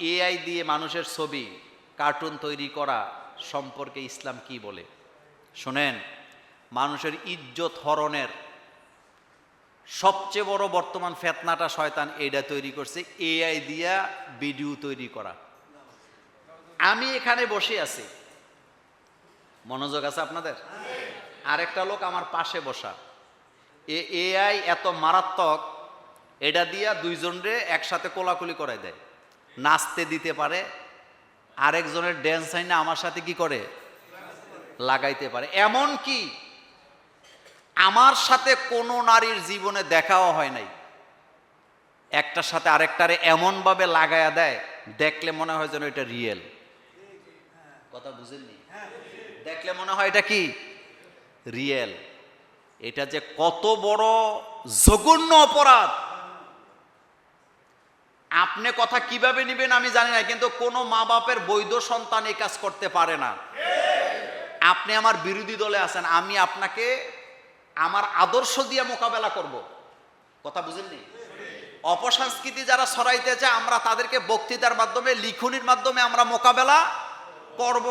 AI দিয়ে মানুষের ছবি, কার্টুন তৈরি করা সম্পর্কে ইসলাম কি বলে? শোনেন, মানুষের ইজ্জত হরণের সবচেয়ে বড় বর্তমান ফেতনাটা শয়তান এইটা তৈরি করছে, এআই দিয়া ভিডিও তৈরি করা। আমি এখানে বসে আছি। মনোযোগ আছে আপনাদের? আরেকটা লোক আমার পাশে বসা। এ, এআই এত মারাত্মক এটা দিয়া দুইজনরে একসাথে কোলাকুলি করাই দেয়। নাচতে দিতে পারে, আরেকজনের ড্যান্স আইনা আমার সাথে কি করে? লাগাইতে পারে। এমন কি, আমার সাথে কোনো নারীর জীবনে দেখাও হয় নাই। একটার সাথে আরেকটারে এমনভাবে লাগায়া দেয়, দেখলে মনে হয় যেন এটা রিয়েল কথা বুঝেননি? দেখলে মনে হয় এটা কি? রিয়েল এটা যে কত বড় জঘন্য অপরাধ! আপনি কথা কীভাবে নেবেন আমি জানি না, কিন্তু কোনো মা বাপের বৈধ সন্তান এই কাজ করতে পারে না। আপনি আমার বিরোধী দলে আছেন, আমি আপনাকে আমার আদর্শ দিয়ে মোকাবেলা করব। কথা বুঝেননি? অপসংস্কৃতি যারা ছড়াইতে চায়, আমরা তাদেরকে বক্তৃতার মাধ্যমে, লিখনির মাধ্যমে আমরা মোকাবেলা করব।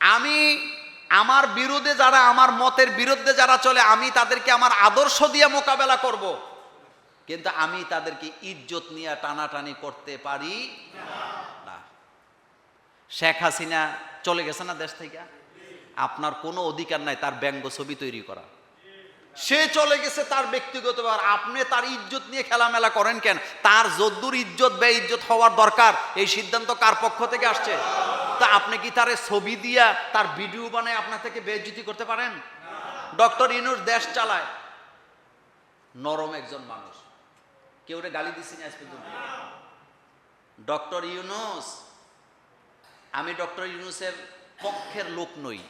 আমি আমার বিরুদ্ধে যারা, আমার মতের বিরুদ্ধে যারা চলে, আমি তাদেরকে আমার আদর্শ দিয়ে মোকাবেলা করব। কিন্তু আমি তাদেরকে ইজ্জত নিয়ে টানাটানি করতে পারি না। শেখ হাসিনা চলে গেছে না দেশ থেকে? আপনার কোনো অধিকার নাই তার ব্যঙ্গ ছবি তৈরি করা। সে চলে গেছে তার ব্যক্তিগত আপনি তার ইজ্জত নিয়ে খেলামেলা করেন কেন? তার যদ্দুর ইজ্জত বে ইজ্জত হওয়ার দরকার। এই সিদ্ধান্ত কার পক্ষ থেকে আসছে? তা আপনি কি তার ছবি দিয়া তার ভিডিও বানায় আপনার থেকে বেজ্জতি করতে পারেন? ডক্টর ইনুর দেশ চালায়। নরম একজন মানুষ। কেউ গালি দিচ্ছি না আজ পর্যন্ত? ডক্টর ইউনুস, আমি ডক্টর ইউনুসের পক্ষের লোক নই,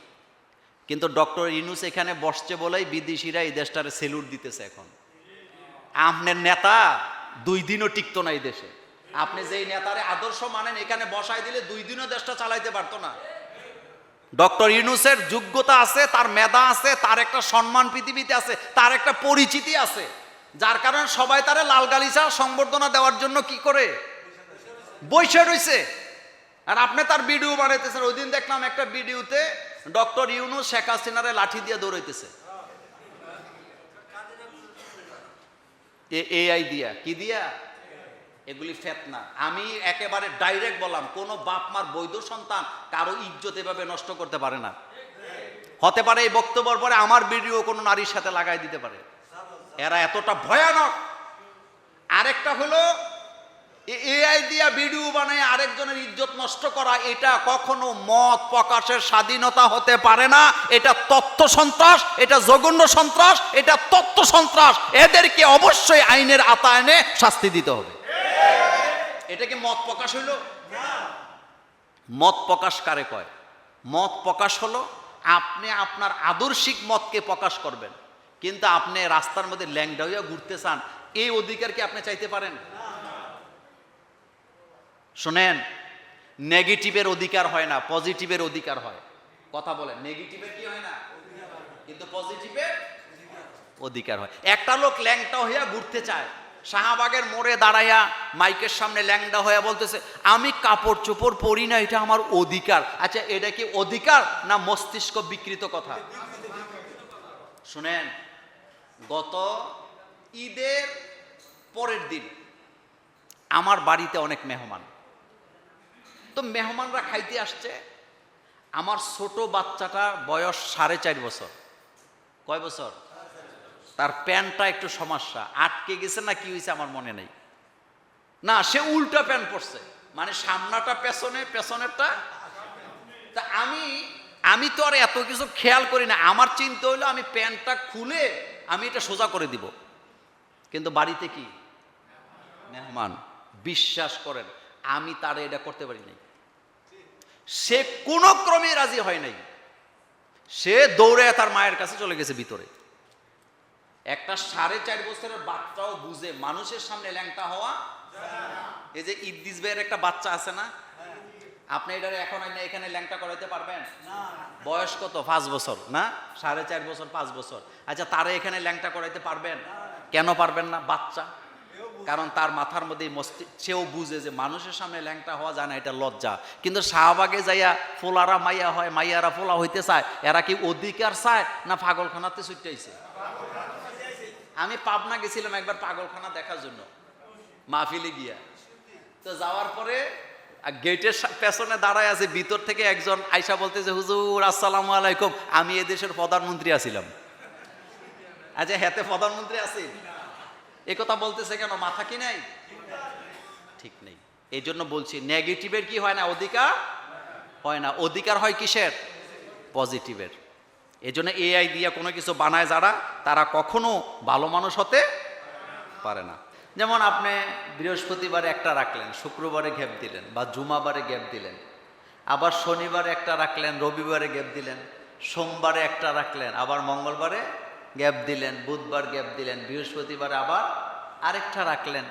কিন্তু ডক্টর ইউনুস এখানে বসছে বলেই বিদেশিরা এই দেশটারে সেলুট দিতেছে এখন। আপনার নেতা দুই দিনও টিকতো না এই দেশে। আপনি যেই নেতারে আদর্শ মানেন, এখানে বসাই দিলে দুই দিনও দেশটা চালাইতে পারতো না। ডক্টর ইউনুসের যোগ্যতা আছে, তার মেধা আছে, তার একটা সম্মান পৃথিবীতে আছে, তার একটা পরিচিতি আছে। যার কারণে সবাই তারে লাল গালিচা সংবর্ধনা দেওয়ার জন্য কি করে? বৈশে রইছে। আর আপনি তার ভিডিও বানাইতেছেন। ওই দিন দেখলাম একটা ভিডিওতে ডক্টর ইউনু শেখ হাসিনারে লাঠি দিয়ে দৌড়াইতেছে। এআই দিয়া। কি দিয়া? এগুলি ফেতনা। আমি একেবারে ডাইরেক্ট বললাম, কোনো বাপ মার বৈধ সন্তান কারও ইজ্জত এভাবে নষ্ট করতে পারে না। হতে পারে এই বক্তব্যের পরে আমার ভিডিও কোনো নারীর সাথে লাগাই দিতে পারে। এরা এতটা ভয়ানক। আরেকটা হলো এআই দিয়া ভিডিও বানায় আরেকজনের ইজ্জত নষ্ট করা, এটা কখনো মত প্রকাশের স্বাধীনতা হতে পারে না। এটা তত্ত্ব সন্ত্রাস, এটা জঘন্য সন্ত্রাস, এটা তত্ত্ব সন্ত্রাস। এদেরকে অবশ্যই আইনের আতায়নে শাস্তি দিতে হবে। এটা কি মত প্রকাশ হইল? মত প্রকাশ কারে কয়? মত প্রকাশ হলো, আপনি আপনার আদর্শিক মতকে প্রকাশ করবেন। কিন্তু আপনি রাস্তার মধ্যে ল্যাংডা হইয়া ঘুরতে চান, এই অধিকার কি আপনি চাইতে পারেন? শোনেন, নেগেটিভের অধিকার হয় না, পজিটিভের অধিকার হয়। কথা বলেন, নেগেটিভের কি হয় না? কিন্তু পজিটিভের অধিকার হয়। একটা লোক ল্যাংটা হইয়া ঘুরতে চায়, শাহবাগের মোড়ে দাঁড়াইয়া মাইকের সামনে ল্যাংডা হইয়া বলতেছে, আমি কাপড় চোপড় পরি না, এটা আমার অধিকার। আচ্ছা এটা কি অধিকার না মস্তিষ্ক বিকৃত কথা? শুনেন গত ঈদের পরের দিন আমার বাড়িতে অনেক মেহমান। তো মেহমানরা খাইতে আসছে। আমার ছোট বাচ্চাটার বয়স সাড়ে চার বছর। কয় বছর? তার প্যান্টটা একটু সমস্যা। আটকে গেছে না কি হয়েছে আমার মনে নেই। না, সে উল্টা প্যান্ট পরছে। মানে সামনাটা, পেছনে, পেছনেরটা। তা আমি আমি তো আর এত কিছু খেয়াল করি না। আমার চিন্তা হইল আমি প্যান্টটা খুলে আমি এটা সোজা করে দিব। কিন্তু বাড়িতে কি? মেহমান, বিশ্বাস করেন, আমি তারে এটা করতে পারি নাই। সে কোনো ক্রমে রাজি হয় নাই। সে দৌড়ে তার মায়ের কাছে চলে গেছে ভিতরে। একটা সাড়ে চার বছরের বাচ্চাও বুঝে, মানুষের সামনে ল্যাংটা হওয়া, এই যে ইদ্দিস ভাইয়ের একটা বাচ্চা আছে না আপনি এটা এখন আইনা এখানে ল্যাংটা করাইতে পারবেন? বয়স কত? পাঁচ বছর না? সাড়ে চার বছর পাঁচ বছর। আচ্ছা তারা এখানে ল্যাংটা করাইতে পারবেন? কেন পারবেন না? বাচ্চা। কারণ তার মাথার মধ্যে সেও বুঝে যে মানুষের সামনে ল্যাংটা হওয়া যায় না এটা লজ্জা। কিন্তু শাহবাগে যাইয়া ফোলারা মাইয়া হয় মাইয়ারা ফোলা হইতে চায় এরা কি অধিকার চায় না পাগলখানাতে ছুটাইছে আমি পাবনা গেছিলাম একবার পাগলখানা দেখার জন্য মাহফিলে গিয়া। তো যাওয়ার পরে গেটের পেছনে দাঁড়ায় আছে, ভিতর থেকে একজন আইসা বলতেছে, হুজুর, আসসালামু আলাইকুম। আমি এ দেশের প্রধানমন্ত্রী আছিলাম। আচ্ছা হেতে প্রধানমন্ত্রী আছি এ কথা বলতেছে কেন? মাথা কি নাই? ঠিক নেই। এই জন্য বলছি, নেগেটিভের কি হয় না? অধিকার হয় না। অধিকার হয় কিসের? পজিটিভের। এই জন্য এআই দিয়ে কোনো কিছু বানায় যারা, তারা কখনো ভালো মানুষ হতে পারে না। যেমন আপনি বৃহস্পতিবারে একটা রাখলেন, শুক্রবারে গ্যাপ দিলেন বা জুমাবারে গ্যাপ দিলেন, আবার শনিবারে একটা রাখলেন, রবিবারে গ্যাপ দিলেন, সোমবারে একটা রাখলেন, আবার মঙ্গলবারে গ্যাপ দিলেন, বুধবার গ্যাপ দিলেন, বৃহস্পতিবারে আবার আরেকটা রাখলেন।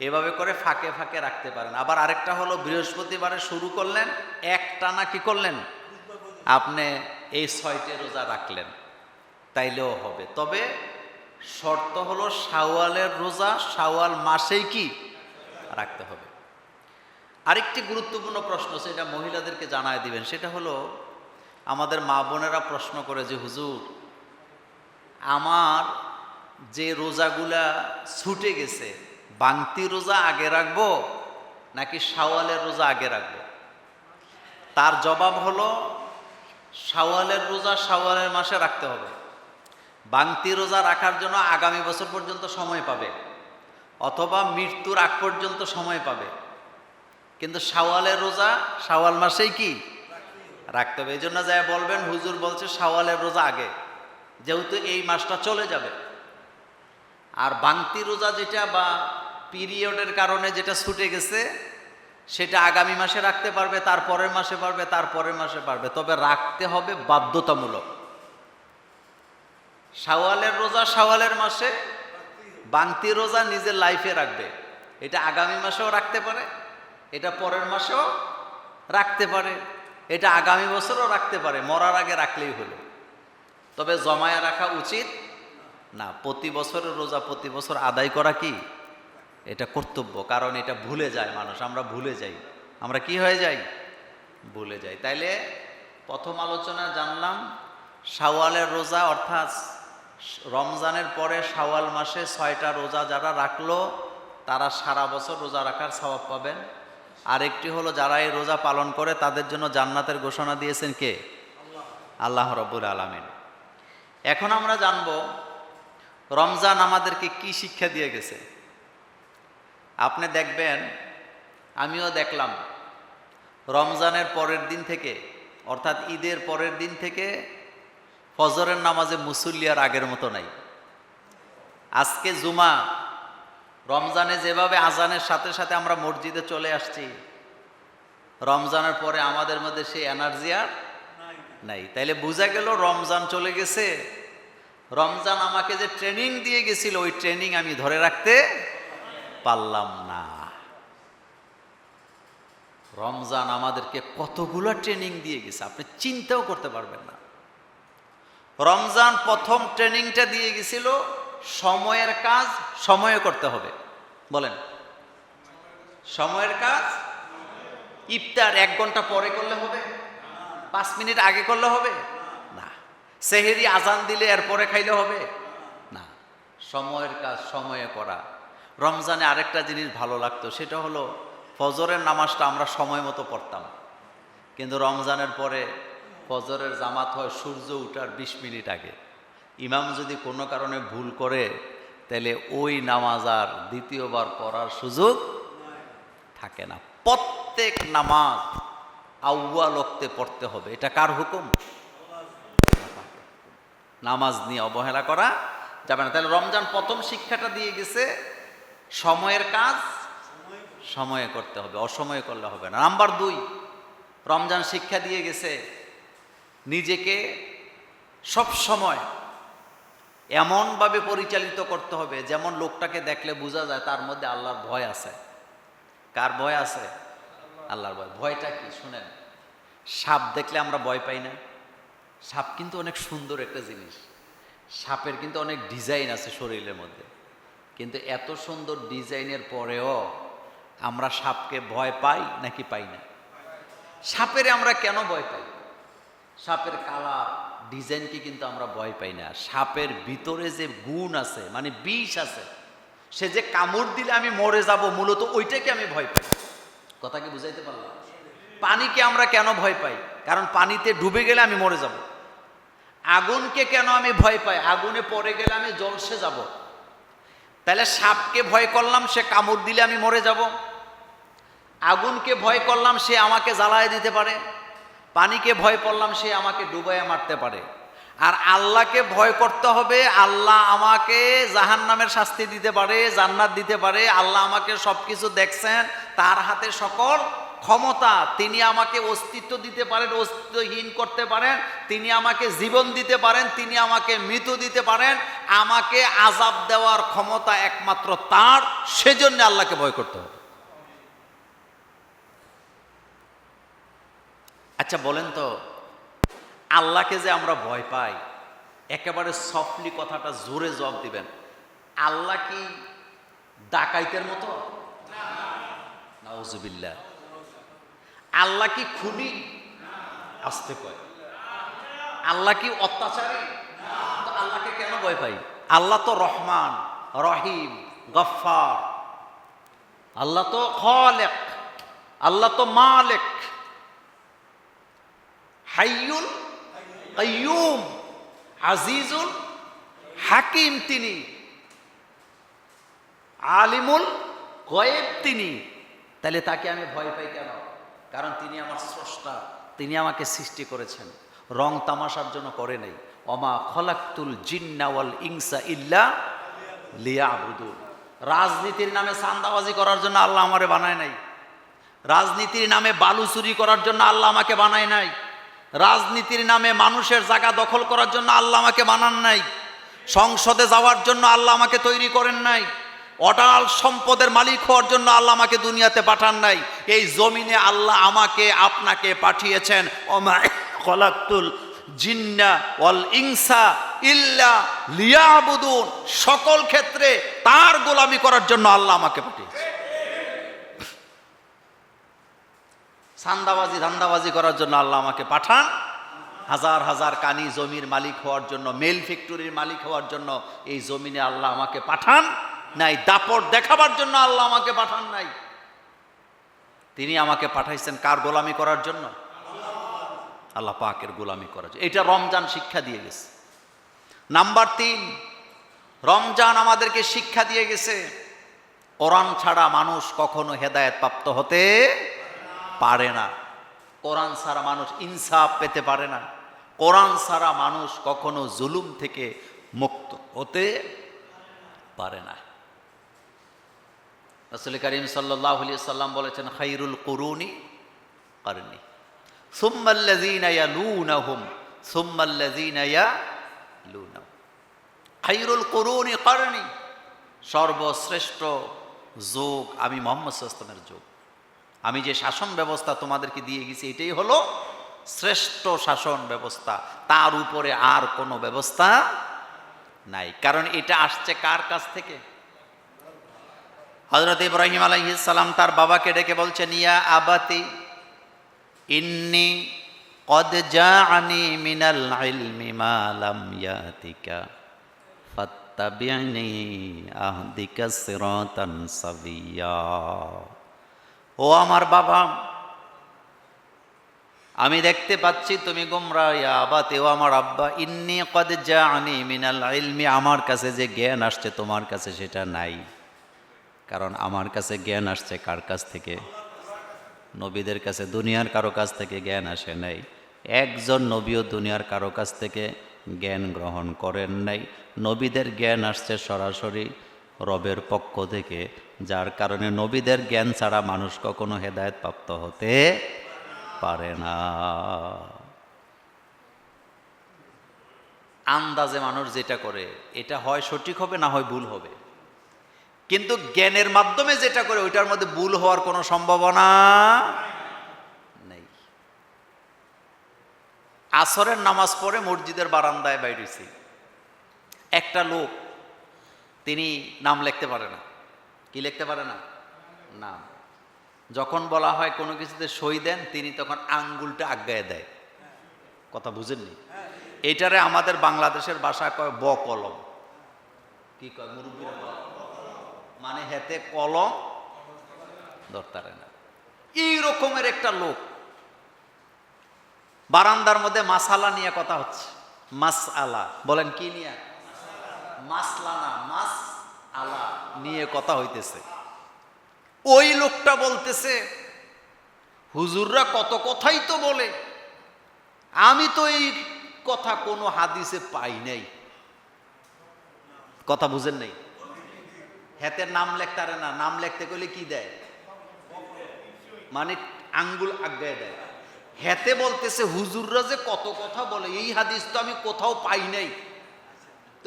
এভাবে করে ফাঁকে ফাঁকে রাখতে পারেন। আবার আরেকটা হলো, বৃহস্পতিবারে শুরু করলেন, একটা না কি করলেন? আপনি এই ছয়টি রোজা রাখলেন, তাইলেও হবে। তবে শর্ত হলো শাওয়ালের রোজা শাওয়াল মাসেই কি? রাখতে হবে। আরেকটি গুরুত্বপূর্ণ প্রশ্ন সেটা মহিলাদেরকে জানায় দিবেন। সেটা হলো, আমাদের মা বোনেরা প্রশ্ন করে যে, হুজুর, আমার যে রোজাগুলা ছুটে গেছে, বাংতি রোজা আগে রাখব নাকি শাওয়ালের রোজা আগে রাখব? তার জবাব হলো, শাওয়ালের রোজা শাওয়ালের মাসে রাখতে হবে। বাংতি রোজা রাখার জন্য আগামী বছর পর্যন্ত সময় পাবে, অথবা মৃত্যুর আগ পর্যন্ত সময় পাবে। কিন্তু শাওয়ালের রোজা, শাওয়াল মাসেই কি? রাখতে হবে। এই জন্য যাই বলবেন, হুজুর বলছে শাওয়ালের রোজা আগে, যেহেতু এই মাসটা চলে যাবে। আর বাংতি রোজা যেটা বা পিরিয়ডের কারণে যেটা ছুটে গেছে, সেটা আগামী মাসে রাখতে পারবে তার পরের মাসে পারবে তার পরের মাসে পারবে। তবে রাখতে হবে বাধ্যতামূলক। শাওয়ালের রোজা শাওয়ালের মাসে বাংতি রোজা নিজের লাইফে রাখবে। এটা আগামী মাসেও রাখতে পারে, এটা পরের মাসেও রাখতে পারে, এটা আগামী বছরও রাখতে পারে, মরার আগে রাখলেই হলো। তবে জমায়ে রাখা উচিত না, প্রতি বছরের রোজা প্রতি বছর আদায় করা কি? এটা কর্তব্য, কারণ এটা ভুলে যায় মানুষ, আমরা ভুলে যাই। আমরা কি হয়ে যাই? ভুলে যাই। তাইলে প্রথম আলোচনা জানলাম, শাওয়ালের রোজা অর্থাৎ রমজানের পরে শাওয়াল মাসে ছয়টা রোজা যারা রাখল, তারা সারা বছর রোজা রাখার স্বভাব পাবেন। আরেকটি হলো, যারা এই রোজা পালন করে, তাদের জন্য জান্নাতের ঘোষণা দিয়েছেন কে? আল্লাহ রব্বুল আলমিন। এখন আমরা জানব, রমজান আমাদেরকে কি শিক্ষা দিয়ে গেছে? আপনি দেখবেন, আমিও দেখলাম, রমজানের পরের দিন থেকে, অর্থাৎ ঈদের পরের দিন থেকে ফজরের নামাজে মুসল্লি আর আগের মতো নাই। আজকে জুমা, রমজানে যেভাবে আজানের সাথে সাথে আমরা মসজিদে চলে আসছি, রমজানের পরে আমাদের মধ্যে সেই এনার্জি আর নাই। তাইলে বোঝা গেল রমজান চলে গেছে। রমজান আমাকে যে ট্রেনিং দিয়ে গেছিল, ওই ট্রেনিং আমি ধরে রাখতে পারলাম না। রমজান আমাদেরকে কতগুলো ট্রেনিং দিয়ে গেছে, আপনি চিন্তাও করতে পারবেন না। রমজান প্রথম ট্রেনিংটা দিয়ে গেছিল, সময়ের কাজ সময়ে করতে হবে। বলেন। সময়ের কাজ? ইফতার এক ঘণ্টা পরে করলে হবে? পাঁচ মিনিট আগে করলে হবে? না। সেহেরি আজান দিলে এরপরে খাইলে হবে? না। সময়ের কাজ সময়ে করা। রমজানে আরেকটা জিনিস ভালো লাগতো, সেটা হলো ফজরের নামাজটা আমরা সময় মতো পড়তাম। কিন্তু রমজানের পরে ফজরের জামাত হয় সূর্য উঠার বিশ মিনিট আগে। ইমাম যদি কোনো কারণে ভুল করে, তাহলে ওই নামাজ আর দ্বিতীয়বার পড়ার সুযোগ থাকে না। প্রত্যেক নামাজ আউ্য়া লক্তে পড়তে হবে। এটা কার হুকুম? নামাজ নিয়ে অবহেলা করা যাবে না। তাহলে রমজান প্রথম শিক্ষাটা দিয়ে গেছে, সময়ের কাজ সময়ে করতে হবে, অসময়ে করলে হবে না। নাম্বার দুই, রমজান শিক্ষা দিয়ে গেছে নিজেকে সব সময় এমনভাবে পরিচালিত করতে হবে, যেমন লোকটাকে দেখলে বোঝা যায় তার মধ্যে আল্লাহর ভয় আছে। কার ভয় আছে? আল্লাহর ভয়। ভয়টা কি? শুনেন, সাপ দেখলে আমরা ভয় পাই না। সাপ কিন্তু অনেক সুন্দর একটা জিনিস। সাপের কিন্তু অনেক ডিজাইন আছে শরীরের মধ্যে। কিন্তু এত সুন্দর ডিজাইনের পরেও আমরা সাপকে ভয় পাই নাকি পাই না? সাপের আমরা কেন ভয় পাই? সাপের কালার ডিজাইনকে কিন্তু আমরা ভয় পাই না। সাপের ভিতরে যে গুণ আছে মানে বিষ আছে, সে যে কামড় দিলে আমি মরে যাব, মূলত ওইটাকে আমি ভয় পাই। কথা কি বুঝাইতে পারলাম? পানিকে আমরা কেন ভয় পাই? কারণ পানিতে ডুবে গেলে আমি মরে যাব। আগুনকে কেন আমি ভয় পাই? আগুনে পড়ে গেলে আমি জলসে যাব। তাহলে সাপকে ভয় করলাম, সে কামড় দিলে আমি মরে যাব। আগুনকে ভয় করলাম, সে আমাকে জ্বালায় দিতে পারে। পানিকে ভয় করলাম, সে আমাকে ডুবাইয়া মারতে পারে। আর আল্লাহকে ভয় করতে হবে, আল্লাহ আমাকে জাহান নামের শাস্তি দিতে পারে, জান্নাত দিতে পারে, আল্লাহ আমাকে সব কিছু দেখছেন, তার হাতে সকল ক্ষমতা, তিনি আমাকে অস্তিত্ব দিতে পারেন, অস্তিত্বহীন করতে পারেন, তিনি আমাকে জীবন দিতে পারেন, তিনি আমাকে মৃত্যু দিতে পারেন, আমাকে আজাব দেওয়ার ক্ষমতা একমাত্র তার, সেজন্য আল্লাহকে ভয় করতে হবে। আচ্ছা বলেন তো, আল্লাহকে যে আমরা ভয় পাই, একেবারে সফটলি কথাটা জোরে জবাব দিবেন। আল্লাহ কি ডাকাইতের মতো? নাউজুবিল্লাহ। আল্লাহ কি খুনি? আসতে কয়। আল্লাহ কি অত্যাচারী? আল্লাহকে কেন ভয় পাই? আল্লাহ তো রহমান, রহিম, গফফার। আল্লাহ তো খলেক। আল্লাহ তো মালেক। হাইয়ুল কাইয়ুম আজিজুল হাকিম তিনি। আলিমুল গয়েব তিনি। তাহলে তাকে আমি ভয় পাই কেন? কারণ তিনি আমার স্রষ্টা, তিনি আমাকে সৃষ্টি করেছেন। রং তামাশার জন্য করে নেই। অমা খলাক্তুল জিন্নাওয়াল ইংসা ইল্লা লিয়া আবুদুল রাজনীতির নামে সান্দাবাজি করার জন্য আল্লাহ আমারে বানায় নাই। রাজনীতির নামে বালু চুরি করার জন্য আল্লাহ আমাকে বানায় নাই। রাজনীতির নামে মানুষের জায়গা দখল করার জন্য আল্লাহ আমাকে বানান নাই। সংসদে যাওয়ার জন্য আল্লাহ আমাকে তৈরি করেন নাই। অটাল সম্পদের মালিক হওয়ার জন্য আল্লাহ আমাকে দুনিয়াতে পাঠান নাই। এই জমিনে আল্লাহ আমাকে, আপনাকে পাঠিয়েছেন। জিন্না ওয়াল ইনসা ইল্লা লিয়াবুদুন। সকল ক্ষেত্রে তার গোলামি করার জন্য আল্লাহ আমাকে পাঠিয়েছে সান্দাবাজি ধান্দাবাজি করার জন্য আল্লাহ আমাকে পাঠান। হাজার হাজার কানি জমির মালিক হওয়ার জন্য, মেল ফ্যাক্টরির মালিক হওয়ার জন্য এই জমিনে আল্লাহ আমাকে পাঠান। নাই, দাপট দেখাবার জন্য আল্লাহ আমাকে পাঠান নাই। তিনি আমাকে পাঠাইছেন কার গোলামি করার জন্য? আল্লাহ পাকের গোলামি করার জন্য। এটা রমজান শিক্ষা দিয়ে গেছে। নাম্বার তিন, রমজান আমাদেরকে শিক্ষা দিয়ে গেছে। কোরআন ছাড়া মানুষ কখনো হেদায়েত প্রাপ্ত হতে পারে না। কোরআন ছাড়া মানুষ ইনসাফ পেতে পারে না। কোরআন ছাড়া মানুষ কখনো জুলুম থেকে মুক্ত হতে পারে না। রসুল করিম সাল্লাম বলেছেন, খাইরুল করুনি করেনি। সর্বশ্রেষ্ঠ যোগ আমি মোহাম্মদ সাল্লামের যোগ। আমি যে শাসন ব্যবস্থা তোমাদেরকে দিয়ে গেছি, এটাই হলো শ্রেষ্ঠ শাসন ব্যবস্থা। তার উপরে আর কোনো ব্যবস্থা নাই। কারণ এটা আসছে কার কাছ থেকে? হজরত ইব্রাহিম আলাইসালাম তার বাবাকে ডেকে বলছেন, ইয়া আবাতি, ইন্নি জাআনি মিনাল ইলমি মা লাম ইয়াতিকা ফাত্তাবি'নি আহদিকা সিরাতান সাবিয়্যা ও আমার বাবা, আমি দেখতে পাচ্ছি তুমি গোমরা আবাতে, ও আমার আব্বা, ইন্নি কদ জাআনি মিনাল ইলমি, আমার কাছে যে জ্ঞান আসছে তোমার কাছে সেটা নাই। কারণ আমার কাছে জ্ঞান আসছে কার কাছ থেকে? নবীদের কাছে, দুনিয়ার কারও কাছ থেকে জ্ঞান আসে নাই। একজন নবীও দুনিয়ার কারও কাছ থেকে জ্ঞান গ্রহণ করেন নাই। নবীদের জ্ঞান আসছে সরাসরি রবের পক্ষ থেকে, যার কারণে নবীদের জ্ঞান ছাড়া মানুষ কখনো হেদায়ত প্রাপ্ত হতে পারে না। আন্দাজে মানুষ যেটা করে, এটা হয় সঠিক হবে না হয় ভুল হবে। কিন্তু জ্ঞানের মাধ্যমে যেটা করে, ওইটার মধ্যে ভুল হওয়ার কোনো সম্ভাবনা নেই। আসরের নামাজ পড়ে মসজিদের বারান্দায় বাইরেছি। একটা লোক তিনি নাম লিখতে পারে না। কি লিখতে পারে না? নাম। যখন বলা হয় কোনো কিছুতে সই দেন, তিনি তখন আঙ্গুলটা আজ্ঞায় দেয়। কথা বুঝেননি? এটারে আমাদের বাংলাদেশের ভাষায় কয় ব কলম। কি কয়? মুরব্বীরা? মানে হেতে কলম ধরতারে না। এই রকমের একটা লোক। বারান্দার মধ্যে মাসালা নিয়ে কথা হচ্ছে। মাস আলা। বলেন কি নিয়ে? মাসলানা, মাস আলা। নিয়ে কথা হইতেছে। ওই লোকটা বলতেছে, হুজুররা কত কথাই তো বলে। আমি তো এই কথা কোনো হাদিসে পাই নাই। কথা বুঝেন নাই? হাতের নাম লেখতারে না। নাম লেখতে গেলে কি দেয়? মানে আঙ্গুল আজ্ঞায় দেয়। হেতে বলতেছে, হুজুররা যে কত কথা বলে, এই হাদিস তো আমি কোথাও পাই নাই।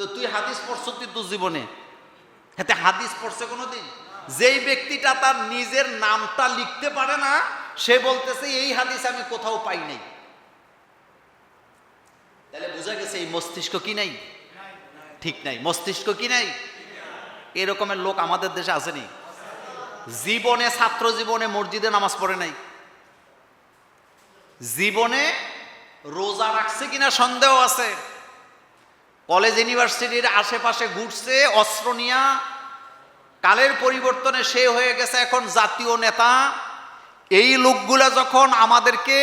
তো তুই হাদিস পড়ছ তুই তোর জীবনে? হেতে হাদিস পড়ছে কোনোদিন? যেই ব্যক্তিটা তার নিজের নামটা লিখতে পারে না, সে বলতেছে, এই হাদিস আমি কোথাও পাই নাই। তাহলে বোঝা গেছে এই মস্তিষ্ক কি নাই? ঠিক নাই। মস্তিষ্ক কি নাই? এরকমের লোক আমাদের দেশে আসেনি জীবনে, ছাত্র জীবনে মসজিদে নামাজ পড়ে নাই। জীবনে রোজা রাখছে কিনা সন্দেহ আছে। কলেজ ইউনিভার্সিটির আশেপাশে ঘুরছে, অস্ত্র নিয়া। কালের পরিবর্তনে সে হয়ে গেছে এখন জাতীয় নেতা। এই লোকগুলা যখন আমাদেরকে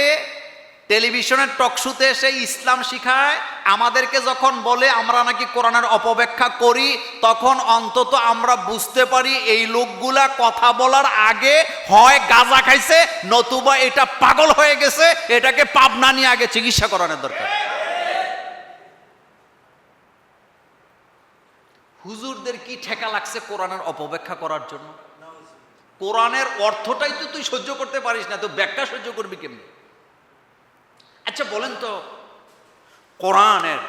টেলিভিশনের টকশুতে এসে ইসলাম শিখায়, আমাদেরকে যখন বলে আমরা নাকি কোরআনের অপব্যাখ্যা করি, তখন অন্তত আমরা বুঝতে পারি এই লোকগুলা কথা বলার আগে হয় গাঁজা খাইছে, নতুবা এটা পাগল হয়ে গেছে, এটাকে পাবনা নিয়ে আগে চিকিৎসা করানোর দরকার। হুজুরদের কি ঠেকা লাগছে কোরআনের অপব্যাখ্যা করার জন্য? কোরআনের অর্থটাই তো তুই সহ্য করতে পারিস না, তো ব্যাখ্যা সহ্য করবি কেমনি? আচ্ছা বলেন তো, কোরআনের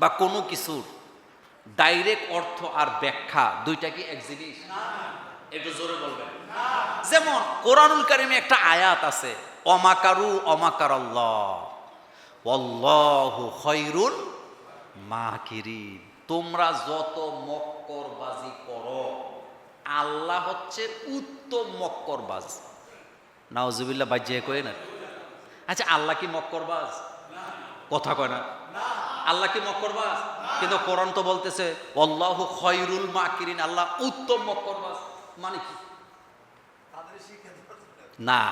বা কোনো কিছুর ডাইরেক্ট অর্থ আর ব্যাখ্যা দুইটা কি এক জিনিস? একটু জোরে বলবেন। যেমন, কোরআনুল কারিমে একটা আয়াত আছে, অমাকারু অমাকার আল্লাহ অল্লাহু খৈরুল মাকিরিন। তোমরা যত মক্করবাজি করো আল্লাহ হচ্ছে উত্তম মক্করবাজ। নাওজুবিল্লাহ বাজ্যে কয়ে না আচ্ছা আল্লাহ কি মক্করবাজ? কথা কয় না। আল্লাহ কি মক্করবাজ? কিন্তু কোরআন তো বলতেছে অল্লাহ খয়রুল মাকিরিন আল্লাহ উত্তম মক্করবাজ। মানে কি? না।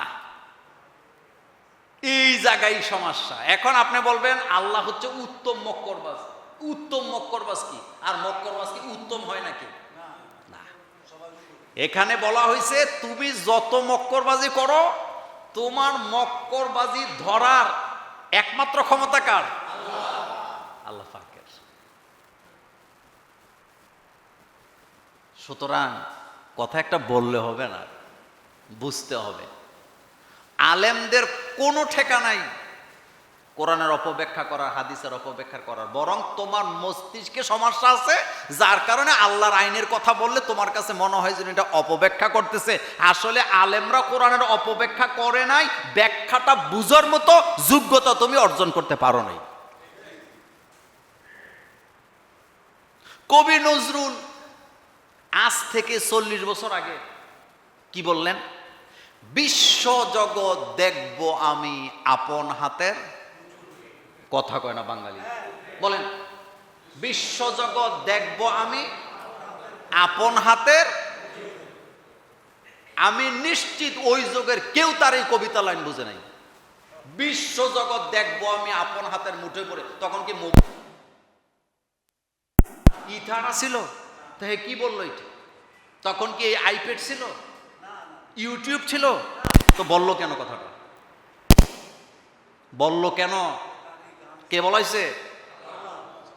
এই জায়গায় সমস্যা এখন আপনি বলবেন আল্লাহ হচ্ছে উত্তম মক্করবাজ উত্তম মক্করবাজ কি? আর মক্করবাজ কি উত্তম হয় নাকি? না। এখানে বলা হয়েছে তুমি যত মক্করবাজি করো তোমার মক্করবাজি ধরার একমাত্র ক্ষমতা কার? আল্লাহ পাকের। সুতরাং কথা একটা বললে হবে না বুঝতে হবে। আলেমদের কোনো ঠেকা নাই। কোরআনের অপব্যাখ্যা করার, হাদিসের অপব্যাখ্যা করার। বরং তোমার মস্তিষ্কে সমস্যা আছে, যার কারণে আল্লাহর আইনের কথা বললে তোমার কাছে মনে হয় যেন এটা অপব্যাখ্যা করতেছে। আসলে আলেমরা কোরআনের অপব্যাখ্যা করে নাই, ব্যাখ্যাটা বুঝার মতো যোগ্যতা তুমি অর্জন করতে পারো নাই। কবি নজরুল, আজ থেকে চল্লিশ বছর আগে, কি বললেন? বিশ্ব জগৎ দেখব আমি আপন হাতের কথা কয় না বাঙালি। বলেন, বিশ্বজগৎ দেখব আমি আপন হাতের, আমি নিশ্চিত ওই যুগের কেউ তার এই কবিতা লাইন বুঝে নাই। বিশ্বজগৎ দেখব আমি আপন হাতের মুঠে পড়ে, তখন কি ইথানা ছিল তো হে, কি বলল তখন কি এই আইপ্যাড ছিল? ইউটিউব ছিল? তো বলল কেন কথাটা? বলল কেন? কে বলাইছে?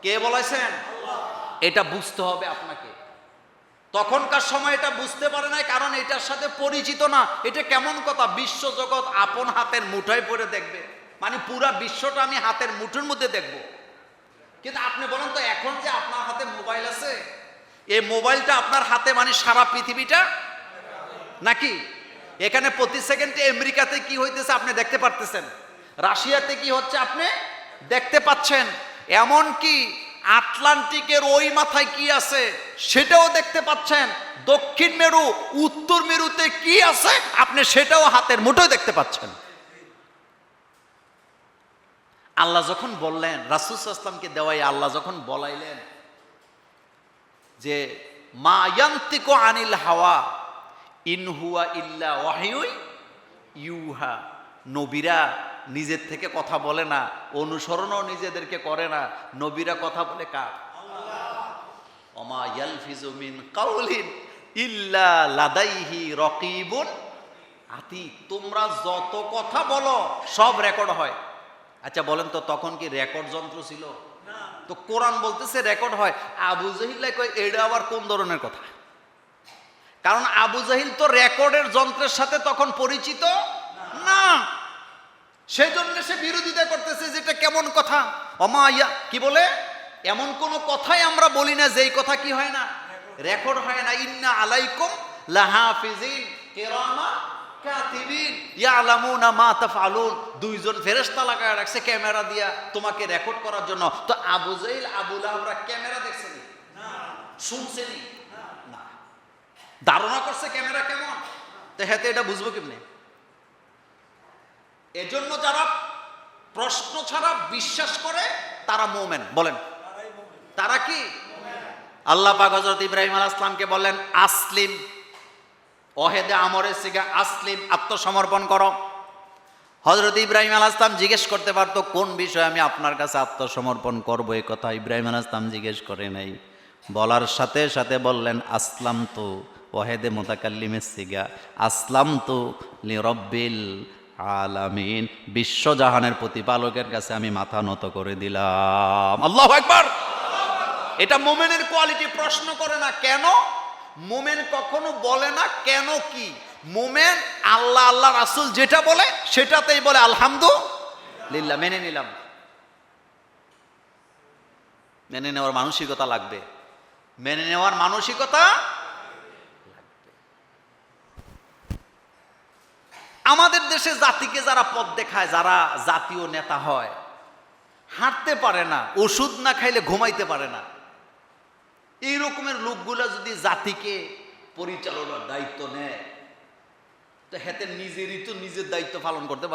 কে বলাইছেন? এটা বুঝতে হবে আপনাকে। তখনকার সময় এটা বুঝতে পারে না কারণ এটার সাথে পরিচিত না। এটা কেমন কথা? বিশ্ব জগৎ আপন হাতের মুঠোয় পড়ে দেখবে। মানে পুরা বিশ্বটা আমি হাতের মুঠোর মধ্যে দেখব। কিন্তু আপনি বলেন তো, এখন যে আপনার হাতে মোবাইল আছে, এই মোবাইলটা আপনার হাতে মানে সারা পৃথিবীটা? নাকি? এখানে প্রতি সেকেন্ডে আমেরিকাতে কি হইতেছে আপনি দেখতে পারতেছেন। রাশিয়াতে কি হচ্ছে আপনি দেখতে পাচ্ছেন, এমন কি আটলান্টিকের ওই মাথায় কি আছে সেটাও দেখতে পাচ্ছেন, দক্ষিণ মেরু, উত্তর মেরুতে কি আছে আপনি সেটাও হাতের মুঠোয় দেখতে পাচ্ছেন। আল্লাহ যখন বললেন, রাসুল আসলামকে দেওয়াই আল্লাহ যখন বলাইলেন যে, মা ইয়ান্তিকো আনিল হাওয়া ইনহুয়া ইল্লা ওয়াহিউই ইউহা। নবীরা নিজের থেকে কথা বলে না অনুসরণও নিজেদেরকে করে না নবীরা কথা বলে কার? অমা ইয়ালফিজুমিন কাউলিন ইল্লা লাদাইহি রকিবুন আতি তোমরা যত কথা বলো সব রেকর্ড হয়। আচ্ছা বলেন তো তখন কি রেকর্ড যন্ত্র ছিল? তো কোরআন বলতেছে রেকর্ড হয়। আবু জাহিল্লা কয় এটা আবার কোন ধরনের কথা? কারণ আবু জাহিল তো রেকর্ডের যন্ত্রের সাথে তখন পরিচিত? না। সেই জন্য সে বিরোধিতা করতেছে যেটা কেমন কথা? অমাইয়া কি বলে? এমন কোন কথাই আমরা বলি না, যেই কথা কি হয় না? রেকর্ড হয় না। ইন্না আলাইকুম লাহাফিজিন, কিরামা কাতিবিন। ইয়ালামুনা মা তাফআলুন। দুইজন ফেরেশতা লাগায় রাখছে ক্যামেরা দিয়া তোমাকে রেকর্ড করার জন্য। তো আবু জাহিল আবু লাহাবরা ক্যামেরা দেখছেনি? না শুনছেনি? না। ধারণা করছে ক্যামেরা কেমন? তো হেতে এটা বুঝব কেমনে এজন্য যারা প্রশ্ন ছাড়া বিশ্বাস করে, তারা মোমেন। বলেন। তারা কি? আল্লাহ পাক হজরত ইব্রাহিম আল আসলামকে বললেন, আসলিম। ওহেদে আমরে সিগা আসলিম। আত্মসমর্পণ করো। হজরত ইব্রাহিম আল আসলাম জিজ্ঞেস করতে পারতো, কোন বিষয়ে আমি আপনার কাছে আত্মসমর্পণ করব? এই কথা ইব্রাহিম আল আসলাম জিজ্ঞেস করে নাই। বলার সাথে সাথে বললেন আসলাম তো ওহেদে মোতাকাল্লিমের সিগা। আসলাম তো লিরব্বিল আলামিন, বিশ্বজাহানের প্রতিপালকের কাছে আমি মাথা নত করে দিলাম। আল্লাহ একবার এটা মোমেনের কোয়ালিটি প্রশ্ন করে না, কেন? মোমেন কখনো বলে না, কেন কি? মোমেন আল্লাহ আল্লাহ রাসুল যেটা বলে, সেটাতেই বলে, আলহামদুলিল্লাহ। মেনে নিলাম। মেনে নেওয়ার মানসিকতা লাগবে। মেনে নেওয়ার মানসিকতা আমাদের দেশে জাতিকে যারা পথ দেখায়, যারা জাতীয় নেতা হয়, হাঁটতে পারে না, ওষুধ না খাইলে ঘুমাইতে পারে না। এই রকমের লোকগুলা যদি জাতিকে পরিচালনার দায়িত্ব নেয়, তো হেতে নিজেরই তো নিজের দায়িত্ব পালন করতে পারে।